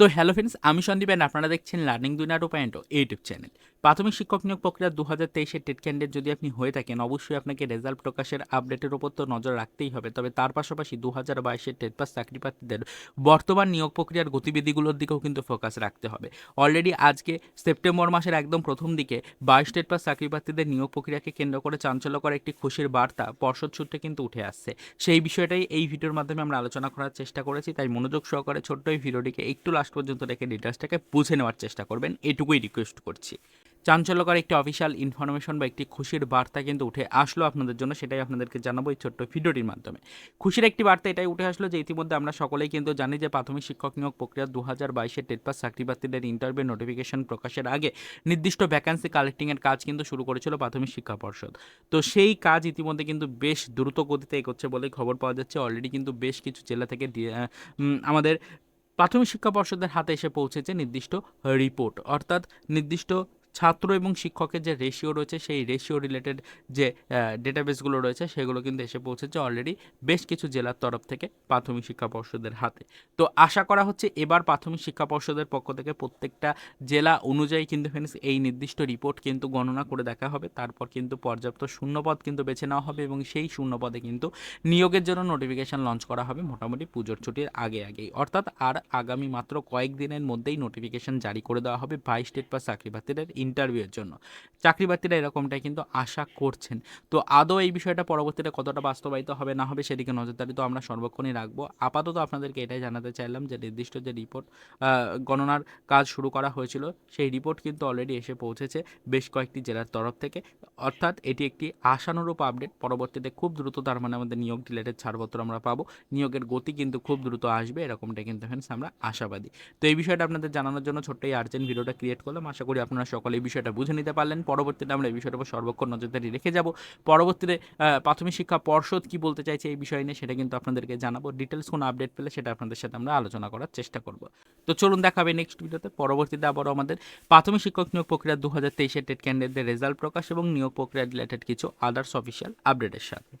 তো hello friends, আমি Sandeep and আপনারা দেখছেন লার্নিং দুনিয়া টু পয়েন্ট ইউটিউব চ্যানেল। প্রাথমিক শিক্ষক নিয়োগ প্রক্রিয়া দু হাজার তেইশের টেট ক্যান্ডিডেট যদি আপনি হয়ে থাকেন, অবশ্যই আপনাকে রেজাল্ট প্রকাশের আপডেটের উপর তো নজর রাখতেই হবে। তবে তার পাশাপাশি দু হাজার বাইশের টেট পাস চাকরি প্রার্থীদের বর্তমান নিয়োগ প্রক্রিয়ার গতিবিধিগুলোর দিকেও কিন্তু ফোকাস রাখতে হবে। অলরেডি আজকে সেপ্টেম্বর মাসের একদম প্রথম দিকে বাইশ টেট পাস চাকরি প্রার্থীদের নিয়োগ প্রক্রিয়াকে কেন্দ্র করে চাঞ্চল্যকর একটি খুশির বার্তা পর্ষদ সূত্রে কিন্তু উঠে আসছে। সেই বিষয়টাই এই ভিডিওর মাধ্যমে আমরা আলোচনা করার চেষ্টা করেছি, তাই মনোযোগ সহকারে ছোট্ট এই ভিডিওটিকে একটু লাস্ট পর্যন্ত রেখে ডিটেলসটাকে বুঝে নেওয়ার চেষ্টা করবেন, এটুকুই রিকোয়েস্ট করছি। চাঞ্চল্যকর একটি অফিসিয়াল ইনফরমেশন বা একটি খুশির বার্তা কিন্তু উঠে আসলো আপনাদের জন্য, সেটাই আপনাদেরকে জানাব এই ছোট্ট ভিডিওটির মাধ্যমে। খুশির একটি বার্তা এটাই উঠে আসলো যে ইতিমধ্যে আমরা সকলেই কিন্তু জানি যে প্রাথমিক শিক্ষক নিয়োগ প্রক্রিয়া দু হাজার বাইশের টেট পাস চাকরি প্রার্থীদের ইন্টারভিউ নোটিফিকেশন প্রকাশের আগে নির্দিষ্ট ভ্যাকান্সি কালেক্টিংয়ের কাজ কিন্তু শুরু করেছিল প্রাথমিক শিক্ষা পর্ষদ। তো সেই কাজ ইতিমধ্যে কিন্তু বেশ দ্রুত গতিতে এগোচ্ছে বলে খবর পাওয়া যাচ্ছে। অলরেডি কিন্তু বেশ কিছু জেলা থেকে আমাদের প্রাথমিক শিক্ষা পর্ষদের হাতে এসে পৌঁছেছে নির্দিষ্ট রিপোর্ট অর্থাৎ নির্দিষ্ট ছাত্র এবং শিক্ষকের যে রেশিও রয়েছে, সেই রেশিও রিলেটেড যে ডেটাবেসগুলো রয়েছে, সেগুলো কিন্তু এসে পৌঁছেছে অলরেডি বেশ কিছু জেলার তরফ থেকে প্রাথমিক শিক্ষা পর্ষদের হাতে। তো আশা করা হচ্ছে এবার প্রাথমিক শিক্ষা পর্ষদের পক্ষ থেকে প্রত্যেকটা জেলা অনুযায়ী কিন্তু ফ্রেন্ডস এই নির্দিষ্ট রিপোর্ট কিন্তু গণনা করে দেখা হবে। তারপর কিন্তু পর্যাপ্ত শূন্যপদ কিন্তু বেছে নেওয়া হবে এবং সেই শূন্যপদে কিন্তু নিয়োগের জন্য নোটিফিকেশন লঞ্চ করা হবে মোটামুটি পুজোর ছুটির আগে আগেই। অর্থাৎ আর আগামী মাত্র কয়েকদিনের মধ্যেই নোটিফিকেশন জারি করে দেওয়া হবে। বাইশ স্টেট বা চাকরি প্রার্থীদের ইন্টারভিউয়ের জন্য। চাকরি প্রার্থীরা এরকমটাই কিন্তু আশা করছেন। তো আদৌ এই বিষয়টা পরবর্তীতে কতটা বাস্তবায়িত হবে, না হবে সেদিকে নজরদারি তো আমরা সর্বক্ষণই রাখব। আপাতত আপনাদেরকে এটাই জানাতে চাইলাম যে, নির্দিষ্ট যে রিপোর্ট গণনার কাজ শুরু করা হয়েছিল, সেই রিপোর্ট কিন্তু অলরেডি এসে পৌঁছেছে বেশ কয়েকটি জেলার তরফ থেকে। অর্থাৎ এটি একটি আশানুরূপ আপডেট পরবর্তীতে খুব দ্রুত তার মানে আমাদের নিয়োগ রিলেটেড ছাড়পত্র আমরা পাবো। নিয়োগের গতি কিন্তু খুব দ্রুত আসবে এরকমটা কিন্তু ফ্রেন্ডস আমরা আশাবাদী। তো এই বিষয়টা আপনাদের জানানোর জন্য ছোট্ট এই আর্জেন্ট ভিডিওটা ক্রিয়েট করলাম। আশা করি আপনারা সকলে এই বিষয়টা বুঝে নিতে পারলেন। পরবর্তীতে আমরা এই বিষয়টার উপর সর্বক্ষণ নজরদারি রেখে যাব। পরবর্তীতে প্রাথমিক শিক্ষা পর্ষদ কি বলতে চাইছে এই বিষয় নিয়ে সেটা কিন্তু আপনাদেরকে জানাব। ডিটেলস কোনো আপডেট পেলে সেটা আপনাদের সাথে আমরা আলোচনা করার চেষ্টা করব। তো চলুন দেখাবে নেক্সট ভিডিওতে। পরবর্তীতে আবারও আমাদের প্রাথমিক শিক্ষক নিয়োগ প্রক্রিয়া দু হাজার তেইশের টেট ক্যান্ডিডেটদের রেজাল্ট প্রকাশ এবং নিয়োগ প্রক্রিয়া রিলেটেড কিছু আদার্স অফিসিয়াল আপডেটের সাথে।